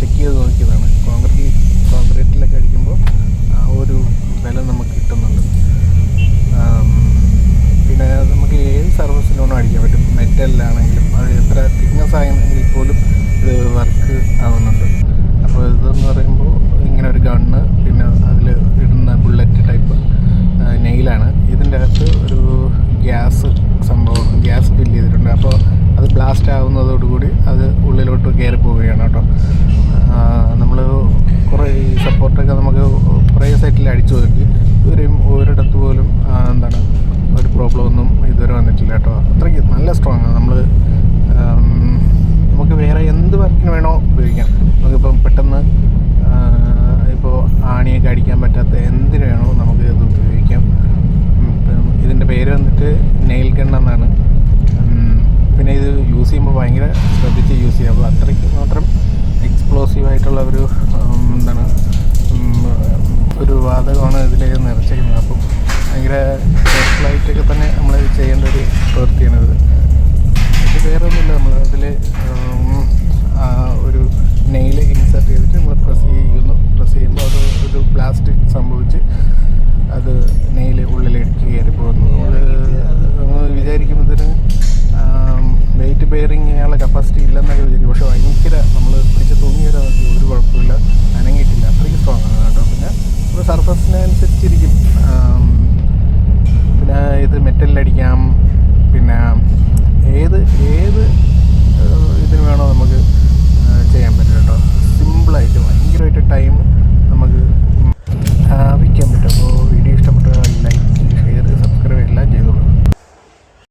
ചെയ്ത് നോക്കിയതാണ്. കോൺക്രീറ്റ് കോൺക്രീറ്റിലൊക്കെ അടിക്കുമ്പോൾ ആ ഒരു ബലം നമുക്ക് കിട്ടുന്നുണ്ട്. പിന്നെ നമുക്ക് ഏത് സർവീസിലോണും അടിക്കാൻ പറ്റും? മെറ്റലിലാണെങ്കിലും അത് എത്ര തിക്നെസ് ആയെങ്കിൽ പോലും ഇത് വർക്ക് ആവുന്നുണ്ട്. അപ്പോൾ ഇതെന്ന് പറയുമ്പോൾ ഇങ്ങനെ ഒരു ഗണ്ണ് പിന്നെ അതിൽ ഇടുന്ന ബുള്ളറ്റ് ടൈപ്പ് നെയിലാണ്. ഇതിന്റെ അകത്ത് ഒരു ഗ്യാസ് സംഭവം ഗ്യാസ് ഫില്ല് ചെയ്തിട്ടുണ്ട്. അപ്പോൾ അത് ബ്ലാസ്റ്റ് ആവുന്നതോടുകൂടി അത് ഉള്ളിലോട്ട് കയറി പോവുകയാണ് കേട്ടോ നമ്മൾ കുറേ ഈ സപ്പോർട്ടൊക്കെ നമുക്ക് കുറേ സൈറ്റിൽ അടിച്ചു നോക്കി ഇവരെയും ഒരിടത്ത് പോലും എന്താണ് ഒരു പ്രോബ്ലം ഒന്നും ഇതുവരെ വന്നിട്ടില്ല കേട്ടോ. അത്രയ്ക്ക് നല്ല സ്ട്രോങ് ആണ്. നമ്മൾ നമുക്ക് വേറെ എന്ത് വർക്കിന് വേണോ ഉപയോഗിക്കാം. നമുക്കിപ്പം പെട്ടെന്ന് ഇപ്പോൾ ആണിയൊക്കെ അടിക്കാൻ പറ്റാത്ത എന്തിനു വേണോ നമുക്ക് ഇത് ഉപയോഗിക്കാം. ഇതിന്റെ പേര് വന്നിട്ട് നെയിൽ കണ്ണെന്നാണ് പിന്നെ ഇത് യൂസ് ചെയ്യുമ്പോൾ ഭയങ്കര ശ്രദ്ധിച്ച് യൂസ് ചെയ്യാം. അപ്പോൾ അത്രയ്ക്ക് മാത്രം എക്സ്പ്ലോസീവ് ആയിട്ടുള്ള ഒരു വാതകമാണ് ഇതിലേക്ക് നിറച്ചിരിക്കുന്നത്. അപ്പം ഭയങ്കര കെയർഫുള്ളായിട്ടൊക്കെ തന്നെ നമ്മൾ ചെയ്യേണ്ട ഒരു പ്രവൃത്തിയാണ് ഇത്. വേറെ ഒന്നുമില്ല നമ്മൾ അതിൽ ഒരു നെയിൽ ഇൻസെർട്ട് ചെയ്തിട്ട് നമ്മൾ പ്രസ് ചെയ്യുന്നു. പ്രസ് ചെയ്യുമ്പോൾ അത് ഒരു ബ്ലാസ്റ്റ് സംഭവിച്ച് അത് നെയിൽ ഉള്ളിലേക്ക് കയറി പോകുന്നു. നമ്മൾ വിചാരിക്കുന്നതിന് വെയിറ്റ് ബെയറിങ് കപ്പാസിറ്റി ഇല്ലെന്നൊക്കെ വിചാരിക്കും. പക്ഷേ ഭയങ്കര നമ്മൾ പിടിച്ച് തൂങ്ങി ഒരു കുഴപ്പമില്ല.